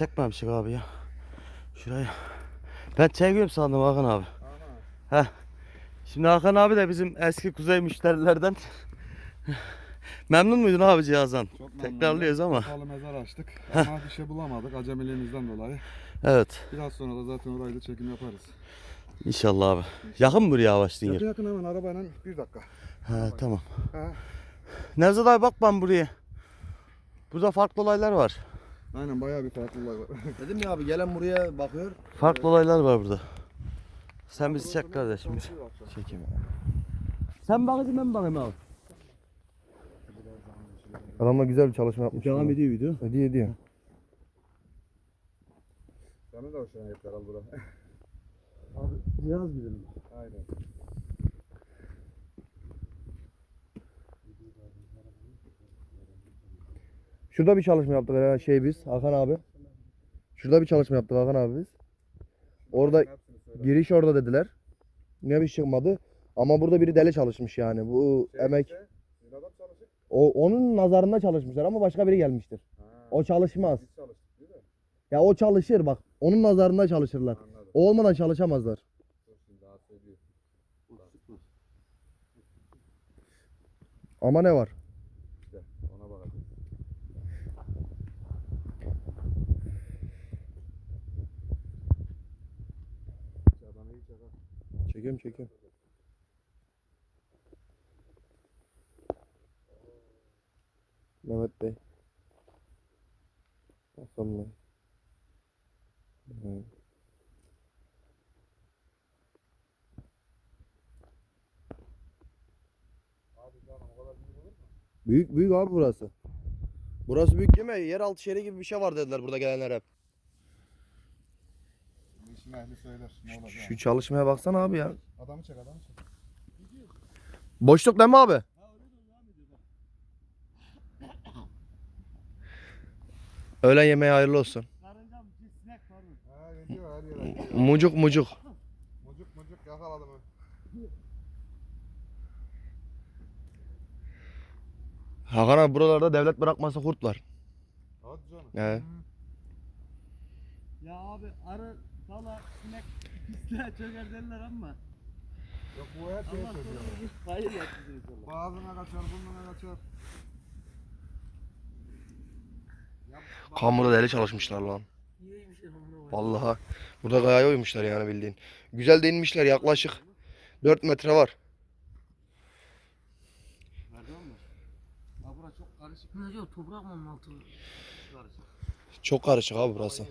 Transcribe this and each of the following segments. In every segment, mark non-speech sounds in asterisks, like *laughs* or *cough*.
Çekmemişik abi ya. Şuraya. Ben çekiyorum sandım Hakan abi. Heh. Şimdi Hakan abi de bizim eski kuzey müşterilerden. Memnun muydun abi cihazdan? Çok. Tekrarlıyoruz ama. Kapalı mezar açtık ama bir şey bulamadık acemiliğimizden dolayı. Evet. Biraz sonra da zaten orayı da çekim yaparız. İnşallah abi. Yakın mı buraya Yakın yer? yakın hemen arabayla bir dakika. He tamam. Ha. Nevzat abi bak ben buraya. Burada farklı olaylar var. Aynen bayağı bir farklılık var. *laughs* Dedim ya abi gelen buraya bakıyor. Farklı olaylar var burada. Sen bizi çek kardeşim. bir. Çekeyim. Sen bakıcı ben bakayım abi. Adamlar güzel bir çalışma yapmış. Devam ediyor video. Ediyor ediyor. Sana da hoşuna gitti herhalde bura. Cihaz *laughs* gidelim. Aynen. Şurada bir çalışma yaptık ya şey biz Hakan abi. Şurada bir çalışma yaptık Hakan abi biz. Orada giriş orada dediler. Ne bir şey çıkmadı. Ama burada biri deli çalışmış yani. Bu Şey emek o onun nazarında çalışmışlar ama başka biri gelmiştir. Ha, O çalışmaz. Ya o çalışır bak. Onun nazarında çalışırlar. Anladım. O olmadan çalışamazlar. Ama ne var? İşte ona bakacağız. Adamı iyi çakar. Çekiyorum çekiyorum. Mehmet Bey. Hasan Bey. Evet. Büyük büyük abi burası. Burası büyük değil mi? Yeraltı şehri gibi bir şey var dediler burada gelenler hep. Bu işin ehli söyler. Ne olacak? Şu çalışmaya baksana abi ya. Adamı çek adamı çek. Boşluk değil mi abi? Öğlen yemeği hayırlı olsun. Ha gidiyor her yere. Mucuk mucuk. Mucuk mucuk yakaladım. ha. Hakan abi buralarda devlet bırakmasa kurt var. Hadi canım. Evet. Ya abi arı, dala, sinek pisliğe çöker derler ama. Yok bu her şeye çözüyor. *laughs* Hayır yapsın inşallah. Boğazına kaçar, burnuna kaçar. Kamuda deli çalışmışlar lan. Vallahi. Burada gayaya uymuşlar yani bildiğin. Güzel de inmişler yaklaşık 4 metre var. Bura çok karışık. Ne diyor toprak mı onun altı? Karışık. Çok karışık abi burası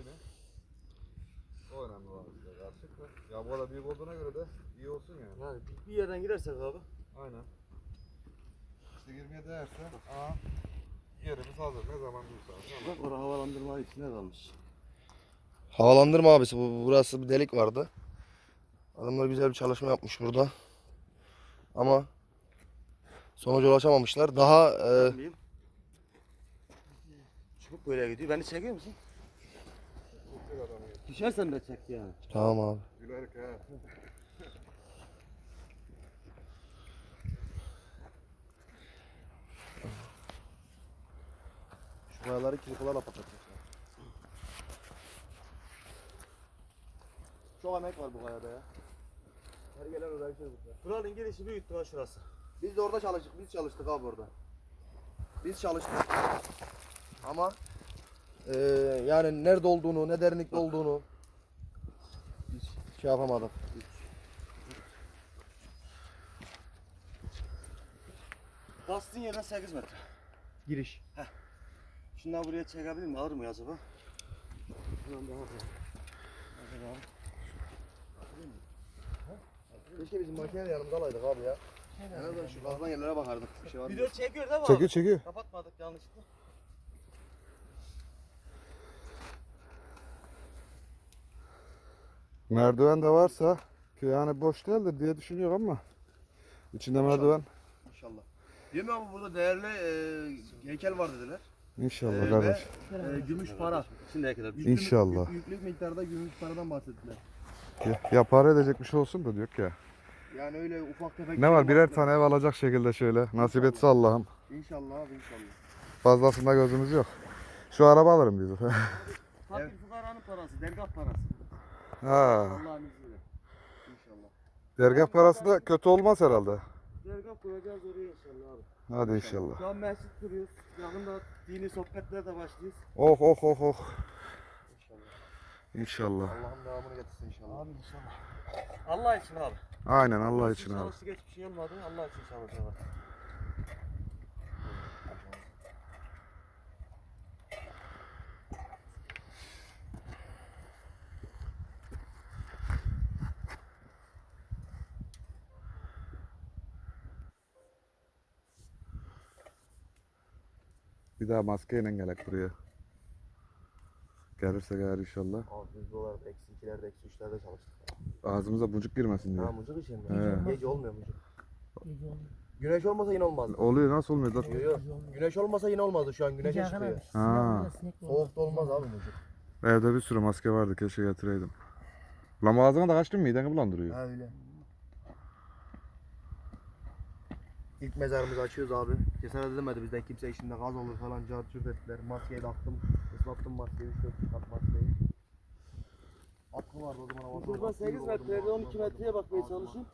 önemli olan işte karışık da. Ya bu kadar büyük olduğuna göre de iyi olsun yani. Yani bir yerden girersek abi. Aynen. İşte girmeye değerse aa yerimiz hazır ne zaman bulursa. Bak orada havalandırma içine kalmış. Havalandırma abisi bu burası bir delik vardı. Adamlar güzel bir çalışma yapmış burada. Ama sonuca ulaşamamışlar. Daha e? Çıkıp böyle gidiyor. Beni çekiyor musun? Düşersen de çek yani. tamam abi. Gülerek ha. Şu kayaları kirikolarla patlatacaklar. Çok emek var bu kayada ya. Her gelen uğraşıyor burada. Buranın girişi büyüktü ha şurası. Biz de orada çalıştık. Biz çalıştık abi orada. Biz çalıştık. Ama eee yani nerede olduğunu, ne derinlikte olduğunu şey yapamadık. Bastığın yerden 8 metre. Giriş. Şundan buraya çekebilir mi? Alır mı acaba? Şundan daha fazla. Acaba? Keşke bizim makineyle yanımıza alaydık abi ya. En azından şu kazılan yerlere bakardık. Bir şey var mı? Video çekiyor değil mi Çekiyor çekiyor. Kapatmadık yanlışlıkla. Merdiven de varsa ki yani boş değildir diye düşünüyorum ama içinde merdiven İnşallah. Değil mi abi burada değerli eee heykel var dediler. İnşallah Ee, kardeş. Eee, gümüş para. Şimdiye kadar. Yüklü- İnşallah. Yüklük miktarda gümüş paradan bahsettiler. Ya, ya para edecek bir şey olsun da diyor ya. Yani öyle ufak tefek Ne var birer tane ev alacak şekilde şöyle. Nasip etse Allah'ım. İnşallah abi inşallah. Fazlasında gözümüz yok. Şu araba alırım biz. *laughs* Fakir Evet. fukaranın parası, dergah parası. Ha. Allah'ın izniyle. İnşallah. Dergah parası da kötü olmaz herhalde. Dergah kuracağız oraya inşallah abi. Hadi inşallah. Şu an mescit kuruyoruz. Yakında dini sohbetlere de başlıyoruz. Oh oh oh oh. İnşallah. İnşallah. Allah'ın devamını getirsin inşallah. Abi inşallah. Allah için abi. Aynen Allah için abi. Çalıştık hiçbir şey olmadı. Allah için çalışacağız. Bir daha maskeyle gelek buraya. Gelirse eğer inşallah. Abi biz olarak eksi ikilerde eksi üçlerde çalıştık. Ağzımıza bucuk girmesin diye. Ha mucuk için mi? He. Gece olmuyor mucuk. Güneş olmasa yine olmazdı. Oluyor nasıl olmuyor zaten? Yok yok. Güneş olmasa yine olmazdı şu an güneşe çıkıyor. Ha. Soğukta olmaz abi mucuk. Evde bir sürü maske vardı keşke getireydim. Lan ağzına da kaçtın mideni bulandırıyor. Ha öyle. İlk mezarımızı açıyoruz abi. Cesaret edemedi bizden kimse içinde gaz olur falan car cürt ettiler. Maskeyi taktım. Islattım maskeyi. 3-4 kat maskeyi. Atkı vardı o zaman havada. Buradan 8 metrede 12 metreye bakmaya çalışın.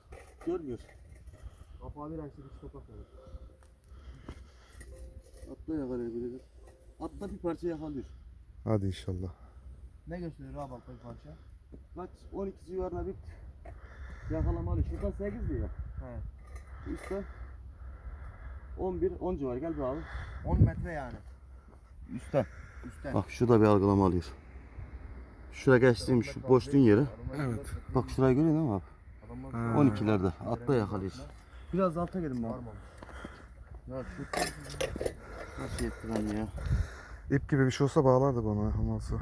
Görmüyor. Kapağı bir açtık hiç topak yok. Atla yakalıyor biri. Atla bir parça yakalıyor. Hadi inşallah. Ne gösteriyor abi altta bir parça? Kaç 12 civarına bir yakalamalı. Şuradan 8 diyor. He. Üstten 11, 10 civarı gel bir abi. 10 metre yani. Üstten. Üstten. Bak şurada bir algılama alıyor. Şuraya geçtiğim şu boşluğun yeri. Evet. Bak şurayı görüyor musun abi? Ha. 12'lerde. Atla yakalıyor. Biraz alta gelin. Varmamış. Ya şu nasıl yetti lan ya? İp gibi bir şey olsa bağlardık onu olmazsa.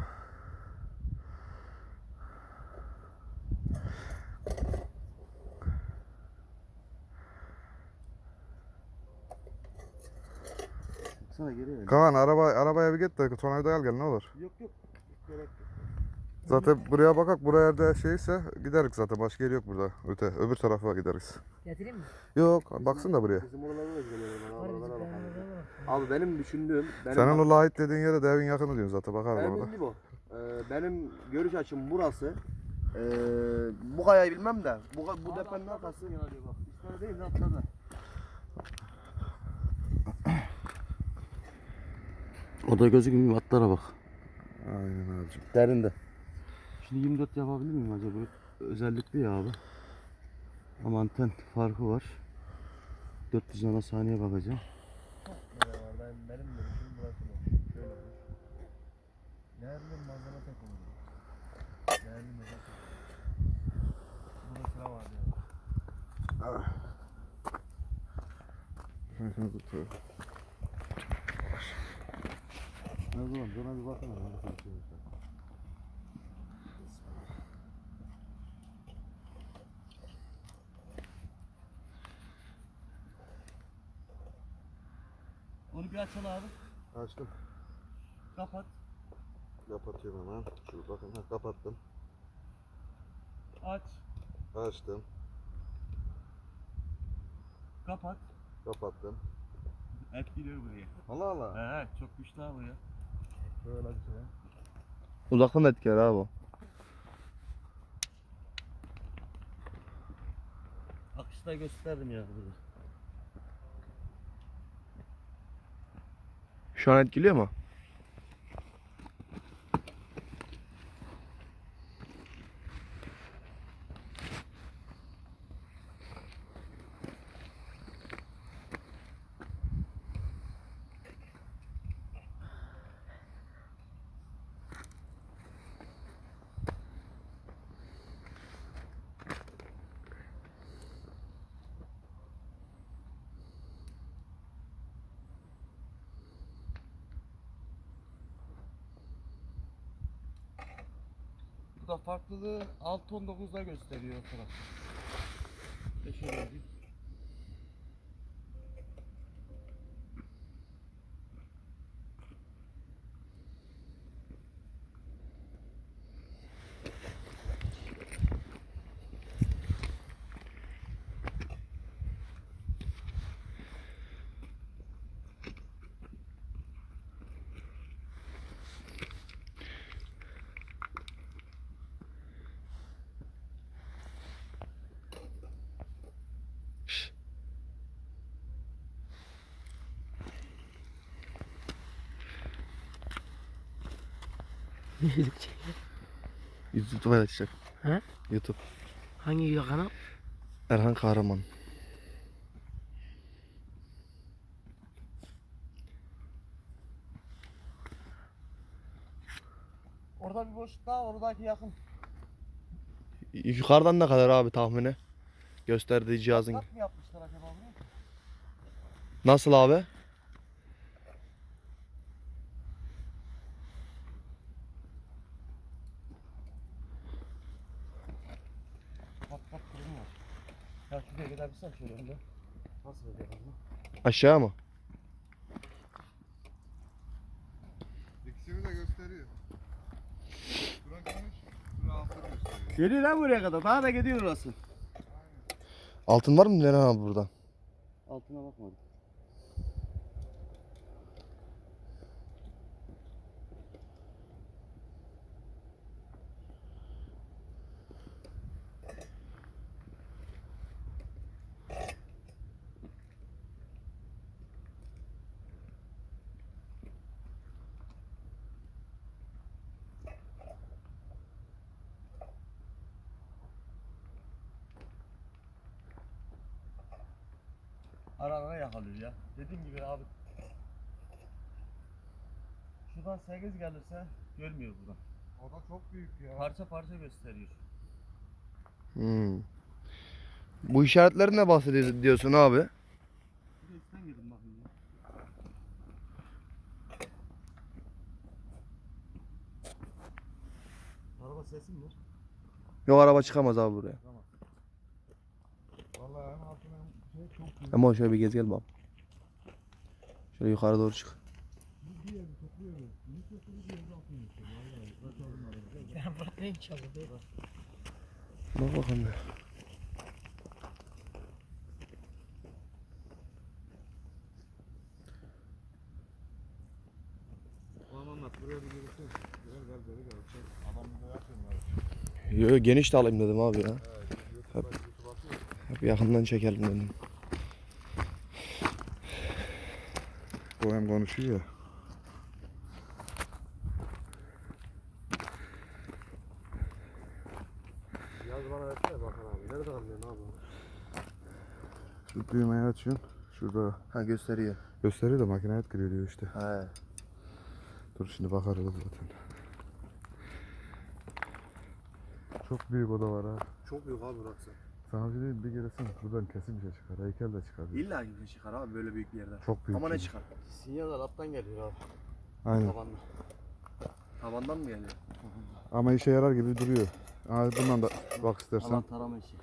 Sana geri ver. Kaan araba arabaya bir git de tornavida al gel ne olur. Yok yok. Gerek yok. Zaten buraya bakak buraya da şeyse giderik zaten başka yer yok burada. Öte öbür tarafa gideriz. Getireyim mi? Yok baksın da buraya. Bizim oralara da gidelim. Bizim. Abi benim düşündüğüm, benim Senin o lahit dediğin yere de evin yakını diyorsun zaten bakarız benim orada. Ee, benim görüş açım burası. Ee, bu kayayı bilmem de bu, bu depenin arkası. değil de atladı. O da gözükmüyor atlara bak. Aynen abicim. Derinde. Şimdi 24 yapabilir miyim acaba? Özellikli ya abi. Ama anten farkı var. 400 nanosaniye bakacağım. Benim, benim de düşündüğüm burası bu. Şöyle. Değerli malzeme tek olur. Değerli malzeme tek Burada sıra vardı ya. Şunu tutuyor. Ne zaman? Buna bir bakın. Onu bir açalım abi. Açtım. Kapat. Kapatıyorum hemen. Şunu bakın ha, kapattım. Aç. Açtım. Kapat. Kapattım. Et gidiyor buraya. Allah Allah. He çok güçlü abi ya. Böyle bir şey. Uzaktan etki abi o. Akışta gösterdim ya burada. Şu an etkiliyor mu? Bu da farklılığı 6.19'da gösteriyor o taraf. *laughs* Şöyle yapayım. YouTube'da paylaşacak. He? YouTube. Hangi kanal? Erhan Kahraman. Orada bir boşluk daha var. Oradaki yakın. Yukarıdan ne kadar abi tahmini? Gösterdiği cihazın. Kat mı yapmışlar acaba buraya? Nasıl abi? Kat kat kırım var. Ya şuraya gidebilsem şöyle önde. Nasıl lan? Aşağı mı? İkisini de gösteriyor. Şura kaç? Şura altı gösteriyor. Geliyor lan buraya kadar. Daha da gidiyor orası. Altın var mı Erhan abi burada? Altına bakmadım. Ara ara yakalıyor ya. Dediğim gibi abi. Şuradan 8 gelirse görmüyor buradan. O da çok büyük ya. Parça parça gösteriyor. Hmm. Bu işaretleri ne bahsediyorsun diyorsun abi? Bir de üstten girdim bakayım ya. Araba sesi mi var? Yok araba çıkamaz abi buraya. Vallahi hem altın hem çok büyük. Ama şöyle bir gez gel bak. Şöyle yukarı doğru çık. Bak bakalım ya. Yo, geniş de alayım dedim abi ya. Atıyor. Hep yakından çekelim dedim. Bu hem konuşuyor ya. Yaz bana versene bakalım abi. Nerede anlıyorsun abi? Şu düğmeyi açıyorsun. Şurada Ha gösteriyor. gösteriyor da makineye etkiliyor diyor işte. He. Dur şimdi bakarız zaten. Çok büyük oda var ha. Çok büyük abi burası. Sana bir diyeyim bir gelirsin buradan kesin bir şey çıkar. Heykel de çıkar. İlla ki bir şey çıkar abi böyle büyük bir yerden. Çok büyük. Ama ne çünkü. çıkar? Sinyaller alttan geliyor abi. Aynen. Tabandan. Tabandan mı geliyor? Ama işe yarar gibi duruyor. Aa, bundan da bak istersen. Alan tarama işi.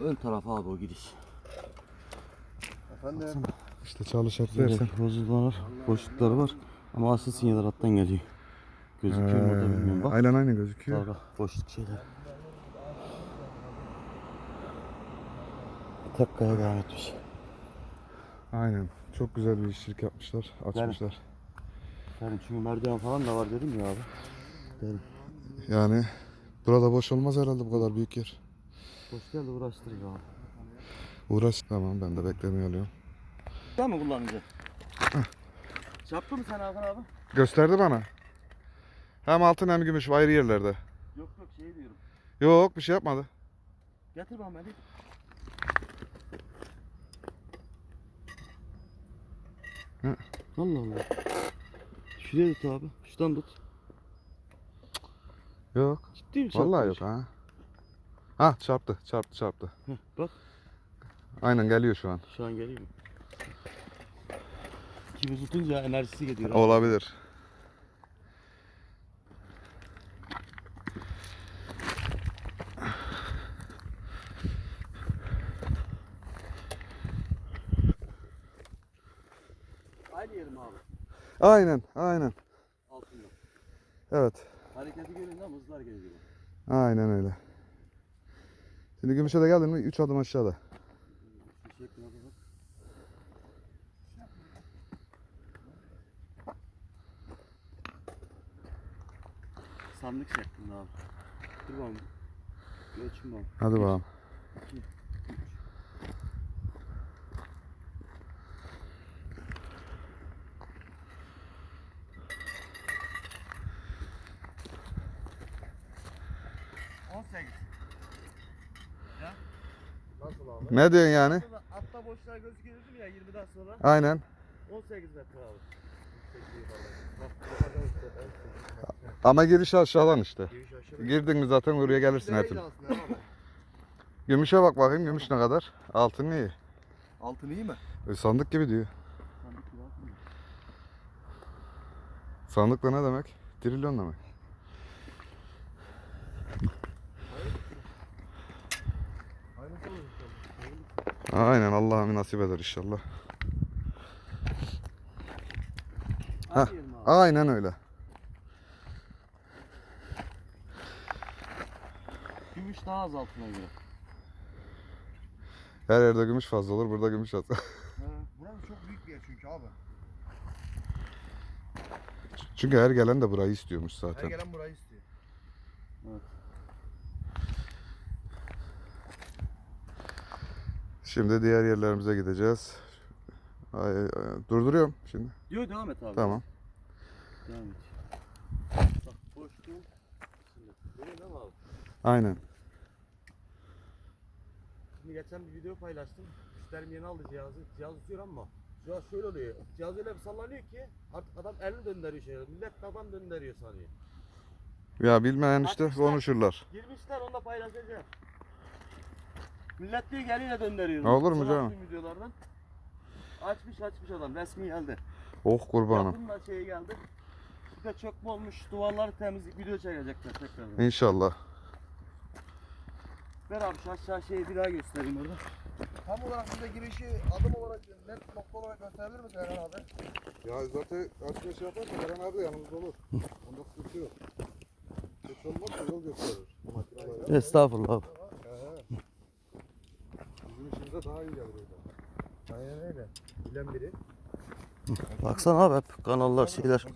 Ön tarafa abi o gidiş. Efendim? İşte çalışacak Böyle dersen. rozullar, boşlukları var. Ama asıl sinyaller alttan geliyor. Gözüküyor mu orada bilmiyorum. Bak. Aynen aynen gözüküyor. Dalga, boşluk şeyler. Tek kaya devam etmiş. Aynen. Çok güzel bir işçilik yapmışlar. Açmışlar. Yani çünkü merdiven falan da var dedim ya abi. Derim. Yani burada boş olmaz herhalde bu kadar büyük yer. Boş geldi uğraştırıyor abi. Uğraş. Tamam ben de beklemeye alıyorum. Daha mı kullanacak? Çarptı mı sen Hakan abi? Gösterdi bana. Hem altın hem gümüş ayrı yerlerde. Yok yok şey diyorum. Yok bir şey yapmadı. Getir bana hadi. Hı. Allah Allah. Şuraya tut abi. Şuradan tut. Yok. Ciddi mi Vallahi yok ha. Ha çarptı çarptı çarptı. Heh, bak Aynen geliyor şu an. şu an geliyor mu? Kimi tutunca enerjisi geliyor. abi. Olabilir. Aynı yerim abi. Aynen aynen. Altında. Evet. Hareketi görünce ama hızlar geliyor. Aynen öyle. Şimdi gümüşe de geldin mi 3 adım aşağıda. Sandık şeklinde abi. Dur bakalım. Ölçüm bakalım. Hadi bakalım. 18. Nasıl abi? Ne diyorsun yani? Altta boşluğa gözüküyor dedim ya 20'den sonra. Aynen. 18 metre abi. Ama giriş aşağıdan işte. Giriş. Girdin mi zaten oraya gelirsin her türlü. Gümüşe bak bakayım gümüş ne kadar? Altın iyi. Altın iyi mi? E, sandık gibi diyor. Sandık da ne demek? Trilyon demek. Aynısı olur inşallah. Aynen Allah'ım nasip eder inşallah. Heh. Aynen öyle. Gümüş daha az altına göre. Her yerde gümüş fazla olur, burada gümüş az. *laughs* Burası çok büyük bir yer çünkü abi. Çünkü her gelen de burayı istiyormuş Her zaten. gelen burayı istiyor. Şimdi diğer yerlerimize gideceğiz. Ay, ay, durduruyorum şimdi. Yok devam et abi. Tamam. Devam et. Bak boşluğun içinde. Öyle değil mi abi? Aynen. Şimdi geçen bir video paylaştım. Müşterim yeni aldı cihazı. Cihaz tutuyor ama cihaz şöyle oluyor. Cihaz öyle bir sallanıyor ki artık adam elini döndürüyor şöyle. Millet de adam döndürüyor sanıyor. Ya bilmeyen işte konuşurlar. Girmişler onu da paylaşacağım. Millet diyor ki eliyle döndürüyor. Olur mu canım? videolardan. Açmış açmış adam resmi geldi. Oh kurbanım. Yapımla şey geldi. Bir de çökme olmuş duvarları temizlik video çekecekler tekrardan. İnşallah. Ver abi şu aşağı şeyi bir daha göstereyim orada. Tam olarak bize girişi adım olarak net nokta olarak gösterebilir misin Erhan abi? Ya zaten açma şey yaparsa Eren abi yanımızda olur. Onda sıkıntı yok. Hiç olmazsa yol gösterir. Makineler. Estağfurullah işimize daha iyi öyle. Aynen öyle. Bilen biri. Baksana abi hep kanallar şeyler.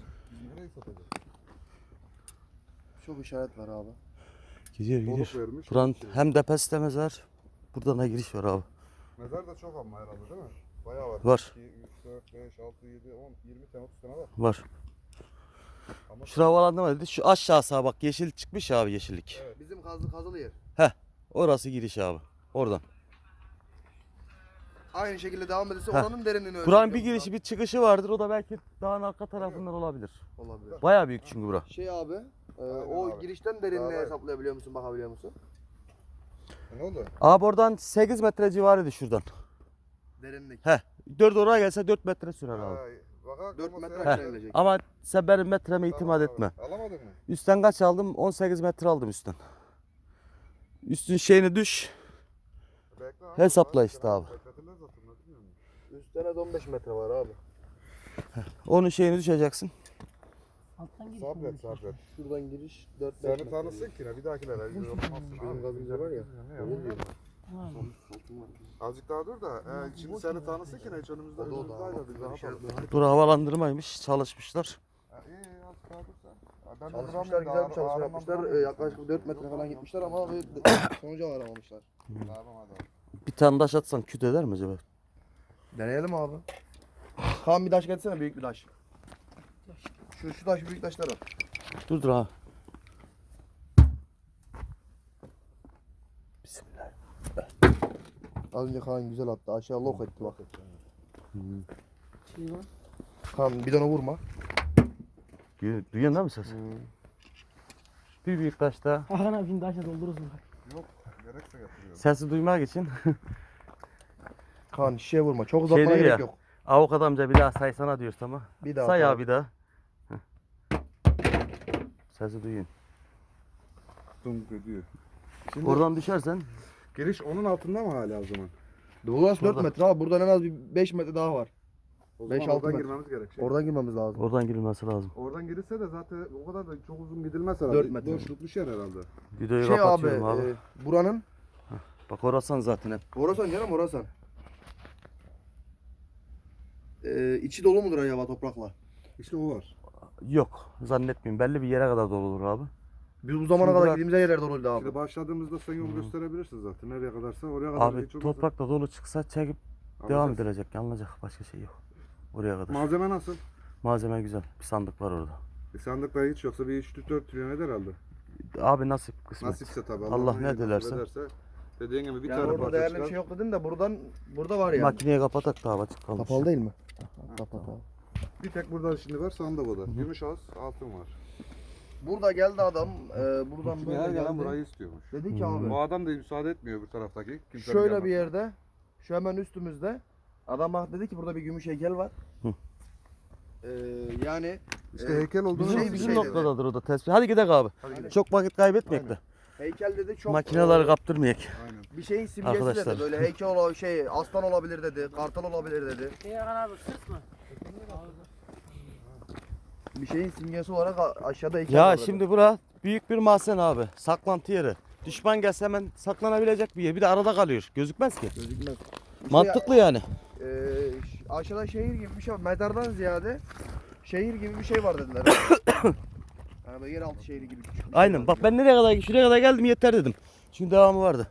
Çok işaret var abi. Gidiyor Oluk gidiyor. vermiş. Buranın şey. hem depesi de mezar. Buradan da giriş var abi. Mezar da çok ama herhalde değil mi? Bayağı var. Var. 2, 3, 4, 5, 6, 7, 10, 20 tane 30 tane var. Var. Ama Şura havalandırma dedi. Şu aşağısı bak yeşil çıkmış abi yeşillik. Bizim kazı kazılı yer. Orası giriş abi. Oradan. Aynı şekilde devam ederse Heh. oranın derinliğini Buranın bir girişi bir çıkışı vardır. O da belki dağın arka tarafından olabilir. abi. Olabilir. Baya büyük çünkü bura. Şey abi, e, Aynen o abi. girişten derinliği Daha- hesaplayabiliyor musun, bakabiliyor musun? E ne oldu? Abi oradan 8 metre civarıydı şuradan. Derinlik. 4 oraya gelse 4 metre sürer abi. Ay, bakak 4 ama metre aşağı inecek. Ama sen benim metreme Tamam itimat abi. etme. Alamadın mı? Üstten kaç aldım? 18 metre aldım üstten. Üstün şeyini düş. Bekle abi, Hesapla işte abi. bekletirler zaten, ne bilmiyor musun? Üstten az 15 metre var abi. Onun şeyini düşeceksin. Alttan giriş Sabret sabret. Şuradan giriş 4 Seni tanısın ki ne bir dahakilere abi. gazımızda var ya. Yapalım? diyor. Azıcık daha dur da e, şimdi seni tanısın ki ne hiç önümüzde önümüzde? Bura havalandırmaymış. Çalışmışlar. Ha, İyi iyi azıcık daha dur sen. Ha, Ben de Çalışmışlar, güzel bir çalışma yapmışlar. E, yaklaşık 4 metre falan gitmişler ama bir *coughs* sonuca varamamışlar. Bir tane taş atsan küt eder mi acaba? Deneyelim abi. Kaan bir taş getirsene büyük bir taş. Şu şu taş büyük taşlar var. Dur dur ha. Bismillah. Az önce Kaan güzel attı. Aşağı lok etti bak. şey var. Kaan bidona vurma. Duyuyor- Duyuyorsun değil mi ses? Bir büyük taş daha. Hakan abi şimdi aşağı doldurursun. Yok gerekse getiriyorum. Sesi duymak için *laughs* Kaan şişeye vurma. Çok uzatmaya diyor gerek ya, yok. avukat amca bir daha saysana diyor ama. Bir daha. Say Kaan. abi bir daha. Heh. Sesi duyun. Dum diyor. Şimdi Oradan düşersen giriş onun altında mı hala o zaman? Burası 4 Şurada. metre abi. Buradan en az bir 5 metre daha var. O Beş, zaman altı oradan metre. girmemiz gerekecek. Oradan girmemiz lazım. oradan girilmesi lazım. Oradan girirse de zaten o kadar da çok uzun gidilmez herhalde. Dört metre. Boşlukmuş yer herhalde. Videoyu Şey abi, kapatıyorum abi. e, buranın Bak orasan zaten hep. Orasan canım orasan. Ee, içi dolu mudur acaba toprakla? İşte o var. Yok zannetmiyorum. Belli bir yere kadar dolu olur abi. Biz bu zamana Şimdi kadar bırak- gittiğimiz her yerler doluydu abi. Şimdi başladığımızda sen yolu Hmm. gösterebilirsin zaten. Nereye kadarsa oraya kadar. Abi hiç olmazsa toprakla dolu çıksa çekip devam alacağız. edilecek. Yanılacak başka şey yok. Oraya kadar. Malzeme nasıl? Malzeme güzel. Bir sandık var orada. E sandıkta hiç yoksa bir 3-4 trilyon eder herhalde. Abi nasip kısmet. Nasipse tabii. Allah ne nasip dilerse. ederse. Dediğin gibi bir Yani tane orada parça değerli çıkar. bir şey yok dedin de buradan burada var yani. Makineye kapatak da abi açık kalmış. Kapalı değil mi? Kapat abi. Bir tek burada şimdi var, sağında bu da. Gümüş az, altın var. Burada geldi adam. E, buradan böyle her gelen geldi. burayı istiyormuş. Dedi ki abi. Bu adam da müsaade etmiyor bu taraftaki. Kimsenin Şöyle gelmesine. bir yerde. Şu hemen üstümüzde. Adam bak dedi ki burada bir gümüş heykel var. Hı. Ee, yani İşte e, heykel olduğunu Bizim, Şey bir bizim şey dedi. noktadadır o da tespih. Hadi gidelim abi. Hadi gidelim. Çok vakit kaybetmeyek de. Heykel dedi çok Makineleri kaptırmayek. Aynen. bir şeyin simgesi Arkadaşlar. dedi. Böyle heykel ola şey aslan olabilir dedi. Kartal olabilir dedi. Hakan abi sırt mı? Bir şeyin simgesi olarak a- aşağıda heykel Ya var dedi. şimdi bura büyük bir mahzen abi. Saklantı yeri. Düşman gelse hemen saklanabilecek bir yer. Bir de arada kalıyor. Gözükmez ki. gözükmez. İşte Mantıklı yani. e, ş- aşağıda şehir gibi bir şey var. Mezardan ziyade şehir gibi bir şey var dediler. *coughs* böyle yeraltı şehri gibi şey Aynen. Bak ben nereye kadar şuraya kadar geldim yeter dedim. Çünkü devamı vardı.